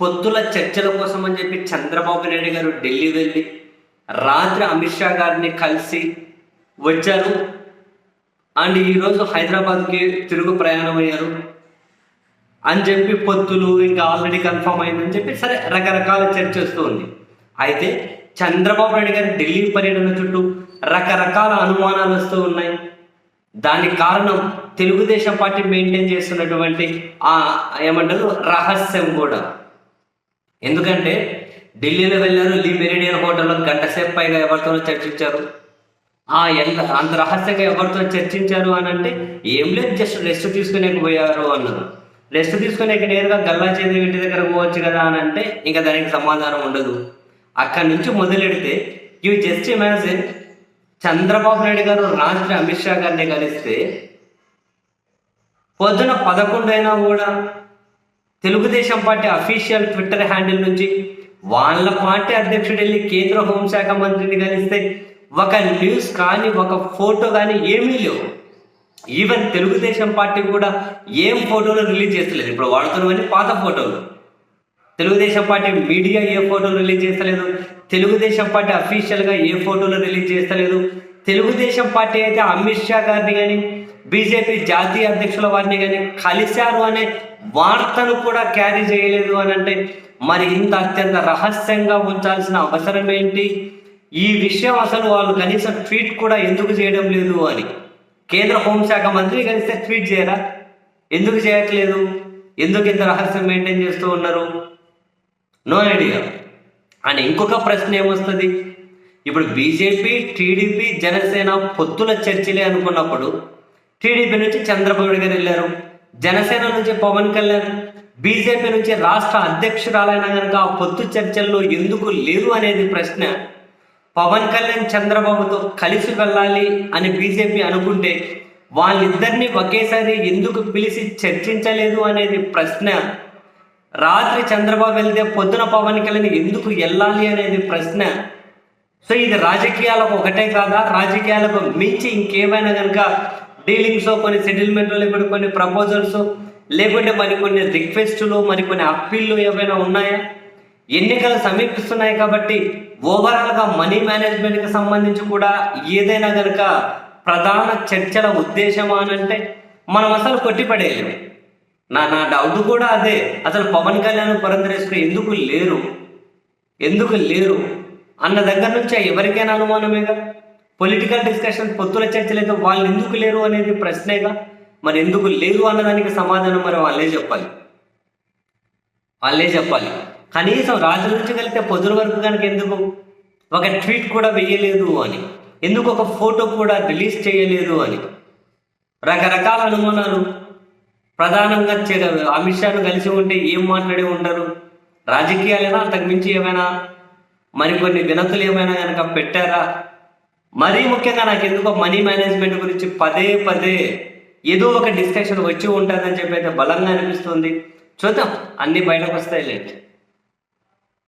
పొత్తుల చర్చల కోసం అని చెప్పి చంద్రబాబు నాయుడు గారు ఢిల్లీ వెళ్ళి రాత్రి అమిత్ షా గారిని కలిసి వచ్చారు. అండ్ ఈరోజు హైదరాబాద్కి తిరుగు ప్రయాణం అయ్యారు. అని చెప్పి పొత్తులు ఇంకా ఆల్రెడీ కన్ఫర్మ్ అయిందని చెప్పి సరే రకరకాల చర్చ వస్తూ ఉంది అయితే చంద్రబాబు నాయుడు గారి ఢిల్లీ పర్యటన చుట్టూ రకరకాల అనుమానాలు వస్తూ ఉన్నాయి. దానికి కారణం తెలుగుదేశం పార్టీ మెయింటైన్ చేస్తున్నటువంటి ఆ ఏమంటారు రహస్యం కూడా. ఎందుకంటే ఢిల్లీలో వెళ్ళారు లీ మెరిడియన్ హోటల్లో గంట సేపు పైగా ఎవరితోనో చర్చించారు. ఆ ఎంత అంత రహస్యంగా ఎవరితో చర్చించారు అని అంటే ఏం లేదు జస్ట్ రెస్ట్ తీసుకునేకి పోయారు అన్నారు. రెస్ట్ తీసుకునేకి నేరుగా గల్లా చేతి ఇంటి దగ్గర పోవచ్చు కదా అని అంటే ఇంకా దానికి సమాధానం ఉండదు. అక్కడి నుంచి మొదలెడితే you just imagine Chandrababu Naidu garu రాత్రి అమిత్ షా గారిని కలిస్తే పొద్దున పదకొండు అయినా కూడా Telugu Desam party official Twitter handle నుంచి వాళ్ళ పార్టీ అధ్యక్షుడు వెళ్ళి కేంద్ర హోంశాఖ మంత్రిని కలిస్తే ఒక న్యూస్ కానీ ఒక ఫోటో కానీ ఏమీ లేవు. ఈవెన్ తెలుగుదేశం పార్టీ కూడా ఏం ఫోటోలు రిలీజ్ చేస్తలేదు. ఇప్పుడు వాడుతున్నవన్నీ పాత ఫోటోలు. తెలుగుదేశం పార్టీ మీడియా ఏ ఫోటోలు రిలీజ్ చేస్తలేదు? తెలుగుదేశం పార్టీ అఫీషియల్గా ఏ ఫోటోలు రిలీజ్ చేస్తలేదు? తెలుగుదేశం పార్టీ అయితే అమిత్ షా గారిని కానీ బీజేపీ జాతీయ అధ్యక్షుల వారిని కానీ కలిశారు అనే వార్తను కూడా క్యారీ చేయలేదు అని అంటే మరి ఇంత అత్యంత రహస్యంగా ఉంచాల్సిన అవసరం ఏంటి? ఈ విషయం అసలు వాళ్ళు కనీసం ట్వీట్ కూడా ఎందుకు చేయడం లేదు అని. కేంద్ర హోంశాఖ మంత్రి కలిస్తే ట్వీట్ చేయరా? ఎందుకు చేయట్లేదు? ఎందుకు ఇంత రహస్యం మెయింటైన్ చేస్తూ ఉన్నారు? నో ఐడియా అండ్ ఇంకొక ప్రశ్న ఏమొస్తుంది? ఇప్పుడు బీజేపీ టీడీపీ జనసేన పొత్తుల చర్చలే అనుకున్నప్పుడు టీడీపీ నుంచి చంద్రబాబు గారు వెళ్ళారు. జనసేన నుంచి పవన్ కళ్యాణ్ బీజేపీ నుంచి రాష్ట్ర అధ్యక్షురాలైన కనుక ఆ పొత్తు చర్చల్లో ఎందుకు లేరు అనేది ప్రశ్న. పవన్ కళ్యాణ్ చంద్రబాబుతో కలిసి వెళ్ళాలి అని బీజేపీ అనుకుంటే వాళ్ళిద్దరిని ఒకేసారి ఎందుకు పిలిచి చర్చించలేదు అనేది ప్రశ్న. రాత్రి చంద్రబాబు వెళ్తే పొద్దున పవన్ కళ్యాణ్ ఎందుకు వెళ్ళాలి అనేది ప్రశ్న. సో ఇది రాజకీయాలకు ఒకటే కాదా? రాజకీయాలకు మించి ఇంకేమైనా కనుక డీలింగ్స్ కొన్ని సెటిల్మెంట్లు లేకుంటే కొన్ని ప్రపోజల్స్ లేకుంటే మరి కొన్ని రిక్వెస్టులు మరికొన్ని అప్పీళ్ళు ఏవైనా ఉన్నాయా? ఎన్నికలు సమీపిస్తున్నాయి కాబట్టి ఓవరాల్గా మనీ మేనేజ్మెంట్కి సంబంధించి కూడా ఏదైనా కనుక ప్రధాన చర్చల ఉద్దేశమా అని అంటే మనం అసలు కొట్టిపడేయలేము నా నా డౌట్ కూడా అదే. అసలు పవన్ కళ్యాణ్ పురంధరేశ్వరి ఎందుకు లేరు? ఎందుకు లేరు? అన్న దగ్గర నుంచి ఎవరికైనా అనుమానమేగా? పొలిటికల్ డిస్కషన్ పొత్తుల చర్చలు వాళ్ళు ఎందుకు లేరు అనేది ప్రశ్నేగా మరి ఎందుకు లేరు అన్నదానికి సమాధానం మరి వాళ్ళే చెప్పాలి. వాళ్ళే చెప్పాలి. కనీసం రాజు నుంచి కలిపితే పొద్దున వరకు కనుక ఎందుకు? ఒక ట్వీట్ కూడా వెయ్యలేదు అని. ఎందుకు ఒక ఫోటో కూడా రిలీజ్ చేయలేదు అని. రకరకాల అనుమానాలు. ప్రధానంగా అమిత్ షాను కలిసి ఉంటే ఏం మాట్లాడి ఉండరు? రాజకీయాలైనా అంతకుమించి ఏమైనా? మరికొన్ని వినతులు ఏమైనా కనుక పెట్టారా? మరీ ముఖ్యంగా నాకు ఎందుకో మనీ మేనేజ్మెంట్ గురించి పదే పదే ఏదో ఒక డిస్కషన్ వచ్చి ఉంటుందని చెప్పి అయితే బలంగా అనిపిస్తుంది. చూద్దాం అన్ని బయటకు వస్తాయి లేట్